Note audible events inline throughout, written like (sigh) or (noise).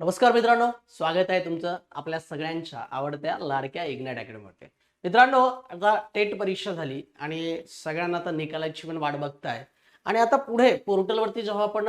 नमस्कार मित्रांनो स्वागत आहे तुमचं आपल्या सगळ्यांच्या आवडत्या लाडक्या इग्नाइट अकॅडमीमध्ये. मित्रांनो आता टेट परीक्षा झाली आणि सगळ्यांना आता निकालाची पण वाट बघताय. आणि आता पुढे पोर्टलवरती जेव्हा आपण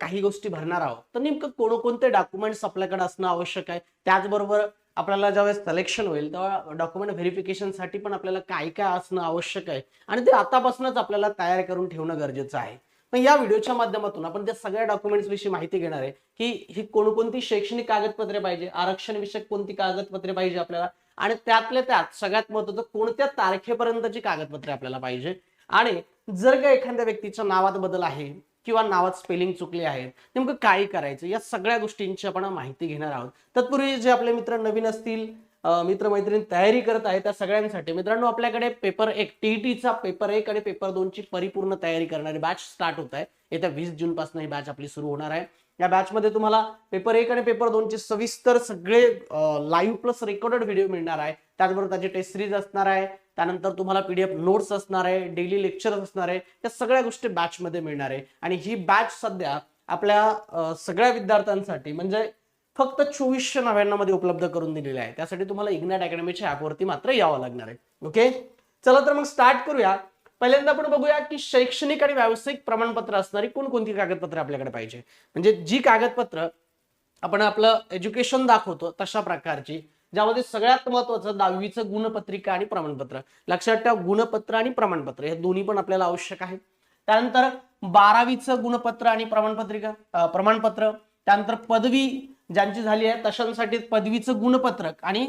काही गोष्टी भरणार आहोत तर नेमकं कोणकोणते डॉक्युमेंट्स आपल्याकडे असणं आवश्यक आहे? त्याचबरोबर आपल्याला ज्यावेळेस सिलेक्शन होईल तेव्हा डॉक्युमेंट व्हेरिफिकेशनसाठी पण आपल्याला काय काय असणं आवश्यक आहे? आणि ते आतापासूनच आपल्याला तयार करून ठेवणं गरजेचं आहे. मग या व्हिडिओच्या माध्यमातून आपण त्या सगळ्या डॉक्युमेंट्स विषयी माहिती घेणार आहे की ही कोणकोणती शैक्षणिक कागदपत्रे पाहिजे आरक्षण विषयक कोणती कागदपत्रे पाहिजे आपल्याला आणि त्यातल्या त्यात सगळ्यात महत्वाचं कोणत्या तारखेपर्यंतची कागदपत्रे आपल्याला पाहिजे. आणि जर का एखाद्या व्यक्तीच्या नावात बदल आहे किंवा नावात स्पेलिंग चुकले आहे नेमकं काय करायचं? या सगळ्या गोष्टींची आपण माहिती घेणार आहोत. तत्पूर्वी जे आपले मित्र नवीन असतील मित्रमैत्रीण तयारी करत आहे त्या सगळ्यांसाठी. मित्रांनो आपल्याकडे पेपर एक टीईटीचा पेपर एक आणि पेपर दोनची परिपूर्ण तयारी करणारी बॅच स्टार्ट होत आहे. येत्या वीस जूनपासून ही बॅच आपली सुरू होणार आहे. या बॅचमध्ये तुम्हाला पेपर एक आणि पेपर दोनचे सविस्तर सगळे लाईव्ह प्लस रेकॉर्डेड व्हिडिओ मिळणार आहे. त्याचबरोबर त्याची टेस्ट सिरीज असणार आहे. त्यानंतर तुम्हाला पीडीएफ नोट्स असणार आहे. डेली लेक्चर असणार आहे. या सगळ्या गोष्टी बॅचमध्ये मिळणार आहे. आणि ही बॅच सध्या आपल्या सगळ्या विद्यार्थ्यांसाठी म्हणजे फक्त चोवीसशे नव्याण्णवमध्ये उपलब्ध करून दिलेले आहे. त्यासाठी तुम्हाला इग्नॅट अकॅडमीच्या ॲपवरती मात्र यावं लागणार आहे. ओके चला तर मग स्टार्ट करूया. पहिल्यांदा आपण बघूया की शैक्षणिक आणि व्यावसायिक प्रमाणपत्र असणारी कोणकोणती कागदपत्र आपल्याकडे पाहिजे? म्हणजे जी कागदपत्र आपण आपलं एज्युकेशन दाखवतो तशा प्रकारची ज्यामध्ये सगळ्यात महत्वाचं दहावीचं गुणपत्रिका आणि प्रमाणपत्र. लक्षात ठेवा गुणपत्र आणि प्रमाणपत्र हे दोन्ही पण आपल्याला आवश्यक आहे. त्यानंतर बारावीचं गुणपत्र आणि प्रमाणपत्रिका प्रमाणपत्र त्यानंतर पदवी ज्यांची झाली आहे तशांसाठी पदवीचं गुणपत्रक आणि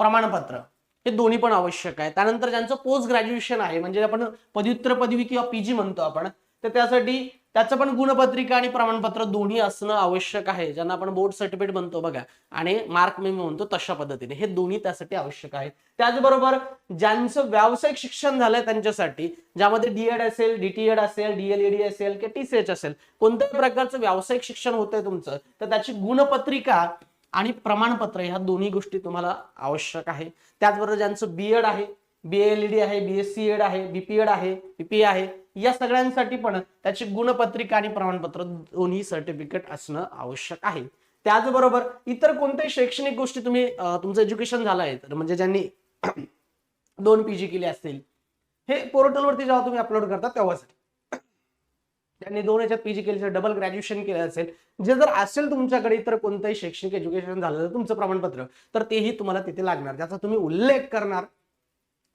प्रमाणपत्र. हे दोन्ही पण आवश्यक आहे. त्यानंतर ज्यांचं पोस्ट ग्रॅज्युएशन आहे म्हणजे आपण पदव्युत्तर पदवी किंवा पीजी म्हणतो आपण तर त्यासाठी त्याचं पण गुणपत्रिका आणि प्रमाणपत्र दोन्ही असणं आवश्यक आहे ज्यांना आपण बोर्ड सर्टिफिकेट म्हणतो बघा आणि मार्क मेमो म्हणतो तशा पद्धतीने. हे दोन्ही त्यासाठी आवश्यक आहे त्याचबरोबर ज्यांचं व्यावसायिक शिक्षण झालंय त्यांच्यासाठी ज्यामध्ये डीएड असेल डीटीएड असेल डीएलएडी असेल किंवा टीसीएच असेल कोणत्याही प्रकारचं व्यावसायिक शिक्षण होतंय तुमचं तर त्याची गुणपत्रिका आणि प्रमाणपत्र ह्या दोन्ही गोष्टी तुम्हाला आवश्यक आहे. त्याचबरोबर ज्यांचं बीएड आहे बीएलईडी आहे बीएससी एड आहे बीपीएड आहे बीपीए आहे. या सगळ्यांसाठी पण त्याची गुणपत्रिका आणि प्रमाणपत्र दोन्ही सर्टिफिकेट असणं आवश्यक आहे. त्याचबरोबर इतर कोणत्याही शैक्षणिक गोष्टी तुम्ही तुमचं एज्युकेशन झालं आहे तर म्हणजे ज्यांनी (clears throat) दोन पीजी केले असतील हे पोर्टलवरती जेव्हा तुम्ही अपलोड करता तेव्हाच त्यांनी दोन याच्यात पीजी केली असेल डबल ग्रॅज्युएशन केलं असेल जे जर असेल तुमच्याकडे इतर कोणतंही शैक्षणिक एज्युकेशन झालं तुमचं प्रमाणपत्र तर तेही तुम्हाला तिथे लागणार. त्याचा तुम्ही उल्लेख करणार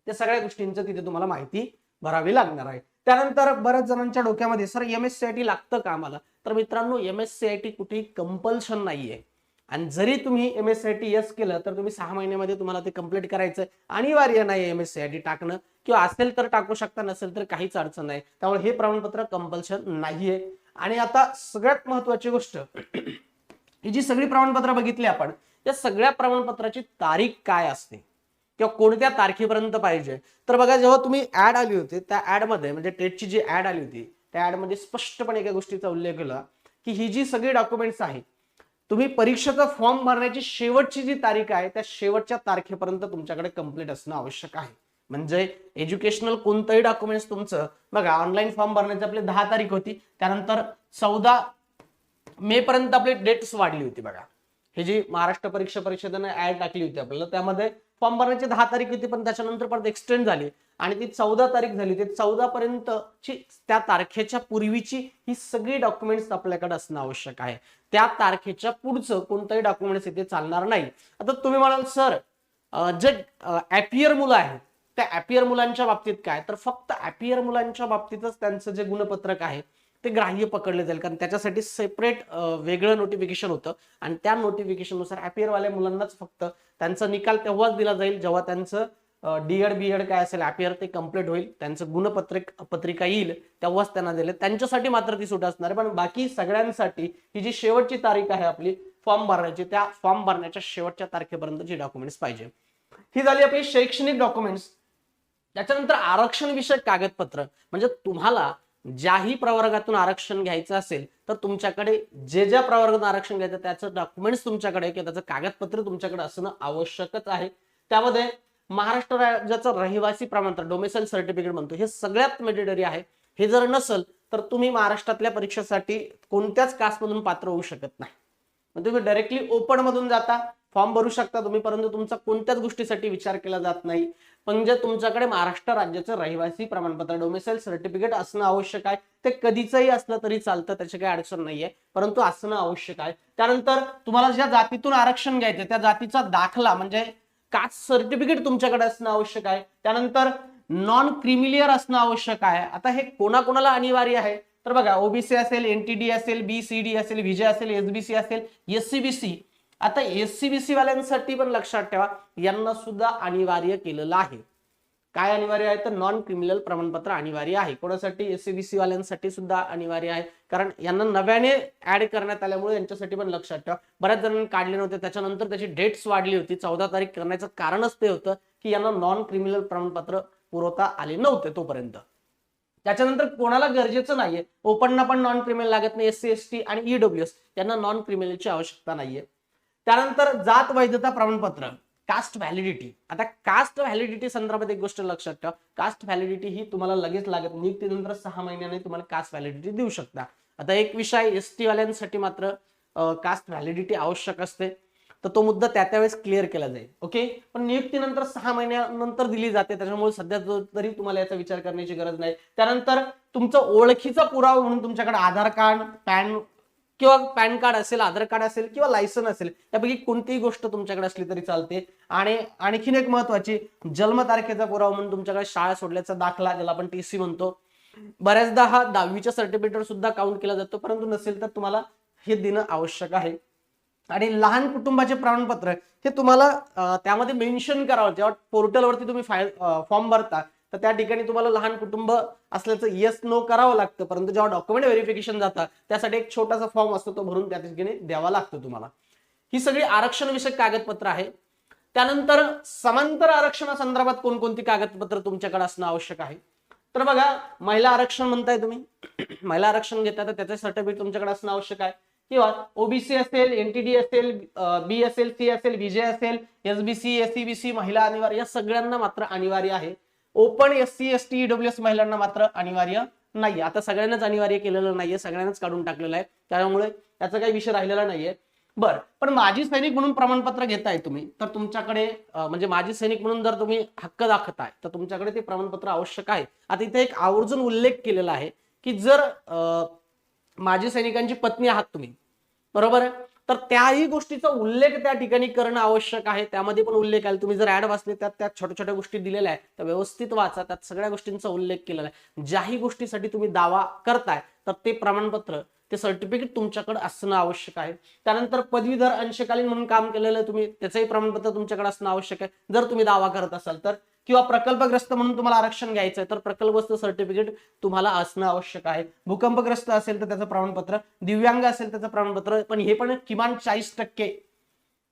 त्या सगळ्या गोष्टींचं तिथे तुम्हाला माहिती भरावी लागणार आहे. त्यानंतर बऱ्याच जणांच्या डोक्यामध्ये sir M S C I T लागतं का आम्हाला? तर मित्रांनो M S C I T कुठेही कंपल्शन नाहीये. आणि जरी तुम्ही M S C I T yes केलं तर तुम्ही सहा महिन्यामध्ये तुम्हाला ते कंप्लीट करायचं अनिवार्य नाही M S C I T टाकणं. किंवा असेल तर टाकू शकता नसेल तर काहीच अडचण नाही. त्यामुळे हे प्रमाणपत्र कंपल्शन नाहीये. आणि आता सगळ्यात महत्वाची गोष्ट (clears throat) ही जी सगळी प्रमाणपत्र बघितली आपण या सगळ्या प्रमाणपत्राची तारीख काय असते? किंवा कोणत्या तारखेपर्यंत पाहिजे? तर बघा जेव्हा तुम्ही ऍड आली होती त्या ऍडमध्ये म्हणजे टेटची जी ऍड आली होती त्या ऍडमध्ये स्पष्टपणे एका गोष्टीचा उल्लेख केला की ही जी सगळी डॉक्युमेंट्स आहेत तुम्ही परीक्षेचा फॉर्म भरण्याची शेवटची जी तारीख आहे त्या शेवटच्या तारखेपर्यंत तुमच्याकडे कंप्लीट असणं आवश्यक आहे. म्हणजे एज्युकेशनल कोणतंही डॉक्युमेंट्स तुमचं बघा ऑनलाईन फॉर्म भरण्याची आपली दहा तारीख होती त्यानंतर चौदा मे पर्यंत आपली डेट्स वाढली होती बघा. हे जी महाराष्ट्र परीक्षा परिषदेने ऍड टाकली होती आपल्याला त्यामध्ये फॉर्म भरण्याची दहा तारीख होती पण त्याच्यानंतर परत एक्सटेंड झाली. आणि ती चौदा तारीख झाली. ती चौदा पर्यंतची त्या तारखेच्या पूर्वीची ही सगळी डॉक्युमेंट्स आपल्याकडे असणं आवश्यक आहे. त्या तारखेच्या पुढचं कोणतंही डॉक्युमेंट्स इथे चालणार नाही. आता तुम्ही म्हणाल सर जे ॲपियर मुलं आहेत त्या ॲपियर मुलांच्या बाबतीत काय? तर फक्त ॲपियर मुलांच्या बाबतीतच त्यांचं जे गुणपत्रक आहे ते ग्राह्य पकडले जाईल. कारण त्याच्यासाठी सेपरेट वेगळं नोटिफिकेशन होतं. आणि त्या नोटिफिकेशननुसार ॲपियरवाल्या मुलांनाच फक्त त्यांचा निकाल तेव्हाच दिला जाईल जेव्हा त्यांचं डीएड बीएड काय असेल ॲपियर ते कंप्लीट होईल. त्यांचं गुणपत्रिक पत्रिका येईल तेव्हाच त्यांना दिले. त्यांच्यासाठी मात्र ती सुट असणार आहे. पण बाकी सगळ्यांसाठी ही जी शेवटची तारीख आहे आपली फॉर्म भरण्याची त्या फॉर्म भरण्याच्या शेवटच्या तारखेपर्यंत जी डॉक्युमेंट्स पाहिजे. ही झाली आपली शैक्षणिक डॉक्युमेंट्स त्याच्यानंतर आरक्षण विषयक कागदपत्र. म्हणजे तुम्हाला ज्याही प्रवर्गातून आरक्षण घ्यायचं असेल तर तुमच्याकडे जे ज्या प्रवर्गातून आरक्षण घ्यायचं त्याचं डॉक्युमेंट्स तुमच्याकडे किंवा त्याचं कागदपत्र तुमच्याकडे असणं आवश्यकच आहे. त्यामध्ये महाराष्ट्र राज्याचं रहिवासी प्रमाणपत्र डोमेसाईल सर्टिफिकेट म्हणतो हे सगळ्यात मेडिटरी आहे. हे जर नसल तर तुम्ही महाराष्ट्रातल्या परीक्षेसाठी कोणत्याच कास्टमधून पात्र होऊ शकत नाही. तुम्ही डायरेक्टली ओपन मधून जाता फॉर्म भरू शकता तुम्ही परंतु तुमचा कोणत्याच गोष्टीसाठी विचार केला जात नाही. म्हणजे तुमच्याकडे महाराष्ट्र राज्याचं रहिवासी प्रमाणपत्र डोमिसाईल सर्टिफिकेट असणं आवश्यक आहे. ते कधीचंही असलं तरी चालतं त्याची काही अडचण नाहीये. परंतु असणं आवश्यक आहे. त्यानंतर तुम्हाला ज्या जातीतून आरक्षण घ्यायचं त्या जातीचा दाखला म्हणजे कास्ट सर्टिफिकेट तुमच्याकडे असणं आवश्यक आहे. त्यानंतर नॉन क्रिमिलियर असणं आवश्यक आहे. आता हे कोणाकोणाला अनिवार्य आहे? तर बघा ओबीसी असेल एनटीडी असेल बीसीडी असेल व्हिजे असेल एसबीसी असेल एससीबीसी आता एससीबीसी वाल्यांसाठी पण लक्षात ठेवा यांना सुद्धा अनिवार्य केलेलं आहे. काय अनिवार्य आहे? तर नॉन क्रिमिनल प्रमाणपत्र अनिवार्य आहे. कोणासाठी? एससीबीसी वाल्यांसाठी सुद्धा अनिवार्य आहे. कारण यांना नव्याने ऍड करण्यात आल्यामुळे यांच्यासाठी पण लक्षात ठेवा. बऱ्याच जणांनी काढले नव्हते. त्याच्यानंतर त्याची डेट्स वाढली होती. चौदा तारीख करण्याचं कारणच ते होतं की यांना नॉन क्रिमिनल प्रमाणपत्र पुरवता आले नव्हते तोपर्यंत. त्याच्यानंतर कोणाला गरजेचं नाहीये? ओपनना पण नॉन क्रिमिनल लागत नाही. एस सी एस टी आणि ईडब्ल्यू एस यांना नॉन क्रिमिनलची आवश्यकता नाहीये. त्यानंतर जात वैधता प्रमाणपत्र कास्ट व्हॅलिडिटी आता कास्ट व्हॅलिडिटी संदर्भात एक गोष्ट लक्षात ठेवा. कास्ट व्हॅलिडिटी ही तुम्हाला लगेच लागत नियुक्तीनंतर सहा महिन्याने तुम्हाला कास्ट व्हॅलिडिटी देऊ शकता. आता एक विषय एस टी वाल्यांसाठी मात्र कास्ट व्हॅलिडिटी आवश्यक असते. तर तो मुद्दा त्या त्यावेळेस क्लिअर केला जाईल. ओके पण नियुक्तीनंतर सहा महिन्यानंतर दिली जाते. त्याच्यामुळे सध्या तरी तुम्हाला याचा विचार करण्याची गरज नाही. त्यानंतर तुमचं ओळखीचा पुरावा म्हणून तुमच्याकडे आधार कार्ड पॅन किंवा पॅन कार्ड असेल आधार कार्ड असेल किंवा लायसन असेल यापैकी कोणतीही गोष्ट तुमच्याकडे असली तरी चालते. आणि आणखीन एक महत्वाची जन्मतारखेचा पुरावा म्हणून तुमच्याकडे शाळा सोडल्याचा दाखला ज्याला आपण टीसी म्हणतो. बऱ्याचदा हा दहावीच्या सर्टिफिकेट सुद्धा काउंट केला जातो परंतु नसेल तर तुम्हाला हे देणं आवश्यक आहे. आणि लहान कुटुंबाचे प्रमाणपत्र हे तुम्हाला त्यामध्ये मेन्शन करावं जेव्हा पोर्टलवरती तुम्ही फाईल फॉर्म भरता. तर त्या ठिकाणी तुम्हाला लहान कुटुंब असल्याचं येस नो करावं लागतं. परंतु जेव्हा डॉक्युमेंट व्हेरिफिकेशन जातं त्यासाठी एक छोटासा फॉर्म असतो तो भरून त्या ठिकाणी द्यावा लागतो तुम्हाला. ही सगळी आरक्षणविषयक कागदपत्र आहे त्यानंतर समांतर आरक्षणासंदर्भात कोणकोणती कागदपत्र तुमच्याकडे असणं आवश्यक आहे? तर बघा महिला आरक्षण म्हणताय तुम्ही. (clears throat) महिला आरक्षण घेता तर त्याचे सर्टिफिकेट तुमच्याकडे असणं आवश्यक आहे. किंवा ओबीसी असेल एनटीडी असेल बी असेल सी असेल विजय असेल एसबीसी एससीबीसी महिला अनिवार्य या सगळ्यांना मात्र अनिवार्य आहे. Open S C S T EW S महिलांना मात्र अनिवार्य नाही आता सगळ्यांनाच अनिवार्य केलेलं नाहीये सगळ्यांनाच काढून टाकलेलं आहे. त्यामुळे त्याचा काही विषय राहिलेला नाहीये. बर पण माजी सैनिक म्हणून प्रमाणपत्र घेताय तुम्ही तर तुमच्याकडे म्हणजे माजी सैनिक म्हणून जर तुम्ही हक्क दाखवताय तर तुमच्याकडे ते प्रमाणपत्र आवश्यक आहे. आता इथे एक आवर्जून उल्लेख केलेला आहे की जर माजी सैनिकांची पत्नी आहात तुम्ही बरोबर आहे? तर त्याही गोष्टीचा उल्लेख त्या ठिकाणी करणं आवश्यक आहे. त्यामध्ये पण उल्लेख आहे. तुम्ही जर ऍड वाचले त्यात त्या छोट्या छोट्या गोष्टी दिलेल्या आहेत. त्या व्यवस्थित वाचा. त्यात सगळ्या गोष्टींचा उल्लेख केलेला आहे. ज्याही गोष्टीसाठी तुम्ही दावा करताय तर ते प्रमाणपत्र ते सर्टिफिकेट तुमच्याकडे असणं आवश्यक आहे. त्यानंतर पदवीधर अंशकालीन म्हणून काम केलेलं तुम्ही त्याचंही प्रमाणपत्र तुमच्याकडे असणं आवश्यक आहे. जर तुम्ही दावा करत असाल तर. किंवा प्रकल्पग्रस्त म्हणून तुम्हाला आरक्षण घ्यायचं आहे तर प्रकल्पग्रस्त सर्टिफिकेट तुम्हाला असणं आवश्यक आहे. भूकंपग्रस्त असेल तर त्याचं प्रमाणपत्र दिव्यांग असेल त्याचं प्रमाणपत्र पण हे पण किमान चाळीस टक्के.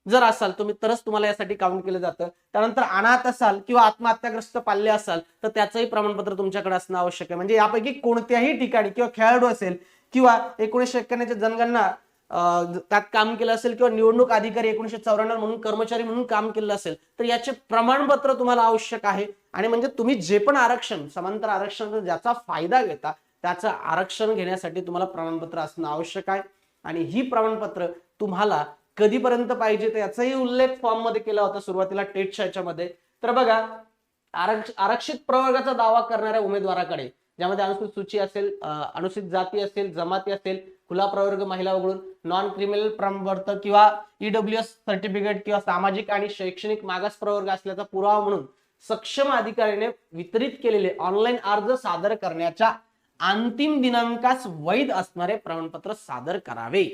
जर असाल तुम्ही तरच तुम्हाला यासाठी काउंट केलं जातं. त्यानंतर अनाथ असाल किंवा आत्महत्याग्रस्त पाल्ले असाल तर त्याचंही प्रमाणपत्र तुमच्याकडे असणं आवश्यक आहे. म्हणजे यापैकी कोणत्याही ठिकाणी किंवा खेळाडू असेल किंवा एकोणीसशे एक्क्याण्णवच्या जनगणना त्यात काम केलं असेल किंवा निवडणूक अधिकारी एकोणीशे चौऱ्याण्णव म्हणून कर्मचारी म्हणून काम केलं असेल तर याचे प्रमाणपत्र तुम्हाला आवश्यक आहे. आणि म्हणजे तुम्ही जे पण आरक्षण समांतर आरक्षण ज्याचा फायदा घेता त्याचं आरक्षण घेण्यासाठी तुम्हाला प्रमाणपत्र असणं आवश्यक आहे. आणि ही प्रमाणपत्र तुम्हाला कधीपर्यंत पाहिजे तर याचाही उल्लेख फॉर्ममध्ये केला होता सुरुवातीला टेटच्या याच्यामध्ये तर बघा आरक्ष आरक्षित प्रवर्गाचा दावा करणाऱ्या उमेदवाराकडे ज्यामध्ये अनुसूचित सूची असेल अनुसूचित जाती असेल जमाती असेल खुला प्रवर्ग महिला वगळून नॉन क्रिमिनल प्रवर्त किंवा ईडब्ल्यू एस सर्टिफिकेट किंवा सामाजिक आणि शैक्षणिक मागास प्रवर्ग असल्याचा पुरावा म्हणून सक्षम अधिकाऱ्याने वितरित केलेले ऑनलाईन अर्ज सादर करण्याच्या अंतिम दिनांकास वैध असणारे प्रमाणपत्र सादर करावे.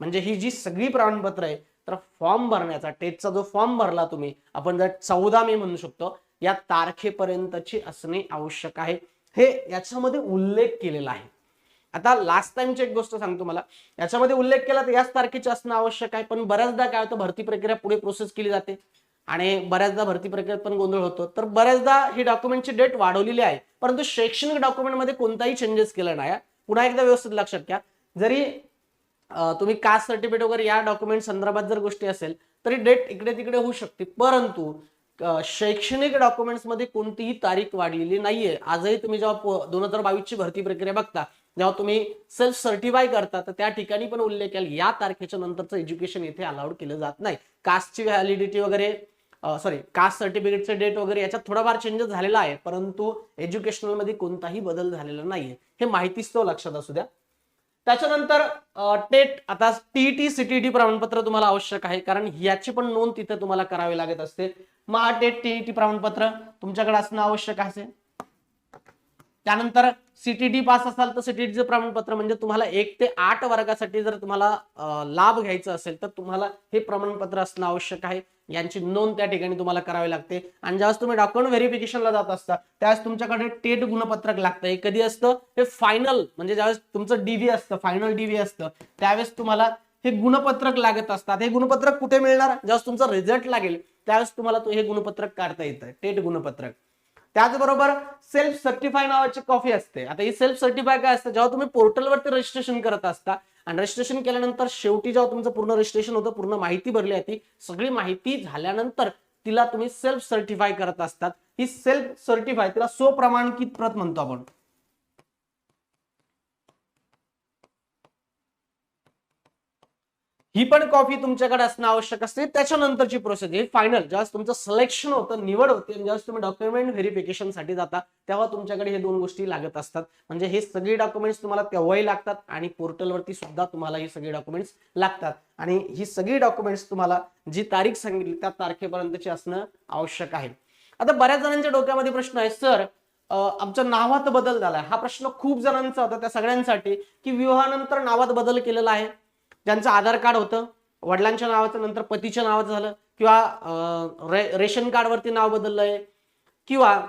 म्हणजे ही जी सगळी प्रमाणपत्र आहे तर फॉर्म भरण्याचा टेटचा जो फॉर्म भरला तुम्ही आपण जर चौदा मे म्हणू शकतो या तारखेपर्यंतची असणे आवश्यक आहे. हे याच्यामध्ये उल्लेख केलेला आहे. आता लास्ट टाइमची एक गोष्ट सांगतो मला याच्यामध्ये उल्लेख केला तर याच तारखेचे असणं आवश्यक आहे पण बऱ्याचदा काय होतं भरती प्रक्रिया पुढे प्रोसेस केली जाते. आणि बऱ्याचदा भरती प्रक्रियेत पण गोंधळ होतो. तर बऱ्याचदा ही डॉक्युमेंटची डेट वाढवलेली आहे परंतु शैक्षणिक डॉक्युमेंटमध्ये कोणताही चेंजेस केला नाही पुन्हा एकदा व्यवस्थित लक्षात घ्या. जरी तुम्ही कास्ट सर्टिफिकेट वगैरे या डॉक्युमेंट संदर्भात जर गोष्टी असेल तरी डेट इकडे तिकडे होऊ शकते. परंतु शैक्षणिक डॉक्युमेंट्समध्ये कोणतीही तारीख वाढलेली नाहीये. आजही तुम्ही जेव्हा दोन हजार बावीस ची भरती प्रक्रिया बघता जेव्हा तुम्ही सेल्फ सर्टिफाय करता तर त्या ठिकाणी पण उल्लेख केला या तारखेच्या नंतरचं एज्युकेशन इथे अलाउड केलं जात नाही. कास्टची व्हॅलिडिटी वगैरे सॉरी कास्ट सर्टिफिकेटचे डेट वगैरे याच्यात थोडाफार चेंजेस झालेला आहे परंतु एज्युकेशनलमध्ये कोणताही बदल झालेला नाहीये. हे माहितीच तो लक्षात असू द्या. त्याच्यानंतर टेट आता टीईटी सीटीटी प्रमाणपत्र तुम्हाला आवश्यक आहे कारण याची पण नोंद तिथे तुम्हाला करावी लागत असते. महा टेट टीईटी प्रमाणपत्र तुमच्याकडे असणं आवश्यक असेल. त्यानंतर सीटीडी पास असाल तर सीटीडीचं प्रमाणपत्र म्हणजे तुम्हाला एक ते आठ वर्गासाठी जर तुम्हाला लाभ घ्यायचा असेल तर तुम्हाला हे प्रमाणपत्र असणं आवश्यक आहे. यांची नोंद त्या ठिकाणी तुम्हाला करावी लागते. आणि ज्यावेळेस तुम्ही डॉक्युमेंट व्हेरिफिकेशनला जात असता त्यावेळेस तुमच्याकडे टेट गुणपत्रक लागतं. हे कधी असतं? हे फायनल म्हणजे ज्यावेळेस तुमचं डीव्ही असतं फायनल डीव्ही असतं त्यावेळेस तुम्हाला हे गुणपत्रक लागत असतात. हे गुणपत्रक कुठे मिळणार? ज्यावेळेस तुमचा रिझल्ट लागेल त्यावेळेस तुम्हाला हे गुणपत्रक काढता येतं टेट गुणपत्रक. त्याचबरोबर सेल्फ सर्टिफाय नावाची कॉफी असते. आता ही सेल्फ सर्टिफाय काय असतं? जेव्हा तुम्ही पोर्टलवरती रजिस्ट्रेशन करत असता आणि रजिस्ट्रेशन केल्यानंतर शेवटी जेव्हा तुमचं पूर्ण रजिस्ट्रेशन होतं पूर्ण माहिती भरली आहे ती सगळी माहिती झाल्यानंतर तिला तुम्ही सेल्फ सर्टिफाय करत असतात. ही सेल्फ सर्टिफाय तिला स्वप्रमाणकित प्रत म्हणतो आपण? ही पण कॉफी तुमच्याकडे असणं आवश्यक असते. त्याच्यानंतरची प्रोसेस ही फायनल ज्यावेळेस तुमचं सिलेक्शन होतं निवड होते आणि ज्यावेळेस तुम्ही डॉक्युमेंट व्हेरिफिकेशनसाठी जाता तेव्हा तुमच्याकडे हे दोन गोष्टी लागत असतात. म्हणजे हे सगळे डॉक्युमेंट्स तुम्हाला तेव्हाही लागतात आणि पोर्टलवरती सुद्धा तुम्हाला ही सगळी डॉक्युमेंट्स लागतात. आणि ही सगळी डॉक्युमेंट्स तुम्हाला जी तारीख सांगितली त्या तारखेपर्यंतची असणं आवश्यक आहे. आता बऱ्याच जणांच्या डोक्यामध्ये प्रश्न आहे सर आमच्या नावात बदल झाला हा प्रश्न खूप जणांचा होता त्या सगळ्यांसाठी की विवाहानंतर नावात बदल केलेला आहे. ज्यांचं आधार कार्ड होतं वडिलांच्या नावाचं नंतर पतीच्या नावाचं झालं किंवा रे- रेशन कार्डवरती नाव बदललंय किंवा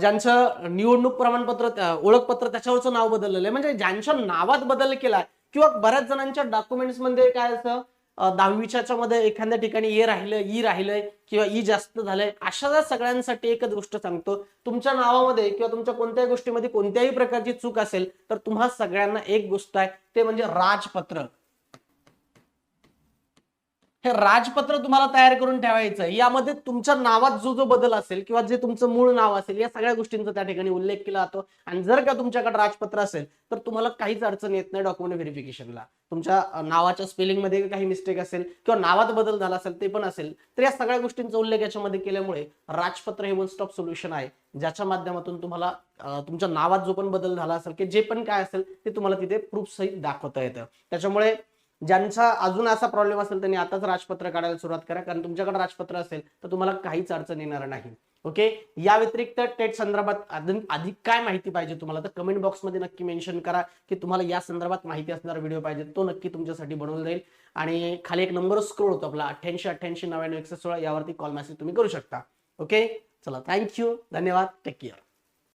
ज्यांचं निवडणूक प्रमाणपत्र ओळखपत्र त्याच्यावरचं नाव बदललेलं आहे. म्हणजे ज्यांच्या नावात बदल केला किंवा बऱ्याच जणांच्या डॉक्युमेंट्समध्ये काय असं दहावीच्या मध्ये एखाद्या ठिकाणी ए राहिलं ई राहिलंय किंवा ई जास्त झालंय अशा सगळ्यांसाठी एकच गोष्ट सांगतो. तुमच्या नावामध्ये किंवा तुमच्या कोणत्याही गोष्टीमध्ये कोणत्याही प्रकारची चूक असेल तर तुम्हा सगळ्यांना एक गोष्ट आहे ते म्हणजे राजपत्र. हे राजपत्र तुम्हाला तयार करून ठेवायचं आहे. यामध्ये तुमच्या नावात जो जो बदल असेल किंवा जे तुमचं मूळ नाव असेल या सगळ्या गोष्टींचा त्या ठिकाणी उल्लेख केला जातो. आणि जर का तुमच्याकडे राजपत्र असेल तर तुम्हाला काहीच अडचण येत नाही डॉक्युमेंट व्हेरिफिकेशनला तुमच्या नावाच्या स्पेलिंगमध्ये काही मिस्टेक असेल किंवा नावात बदल झाला असेल ते पण असेल तर या सगळ्या गोष्टींचा उल्लेख याच्यामध्ये केल्यामुळे राजपत्र हे वन स्टॉप सोल्युशन आहे ज्याच्या माध्यमातून तुम्हाला तुमच्या नावात जो पण बदल झाला असेल की जे पण काय असेल ते तुम्हाला तिथे प्रूफ सहित दाखवता येतं. त्याच्यामुळे ज्यांचा अजून असा प्रॉब्लेम असेल त्यांनी आताच राजपत्र काढायला सुरुवात करा कारण तुमच्याकडे राजपत्र असेल तर तुम्हाला काहीच अडचण येणार नाही. ओके या व्यतिरिक्त टेट संदर्भात अधिक काय माहिती पाहिजे तुम्हाला तर कमेंट बॉक्समध्ये नक्की मेन्शन करा की तुम्हाला या संदर्भात माहिती असणारा व्हिडिओ पाहिजे तो नक्की तुमच्यासाठी बनवला जाईल. आणि खाली एक नंबर स्क्रोल होतो आपला अठ्ठ्याऐंशी अठ्ठ्याऐंशी नव्याण्णव एकशे सोळा यावरती कॉल मेसेज तुम्ही करू शकता. ओके चला थँक्यू धन्यवाद. Take care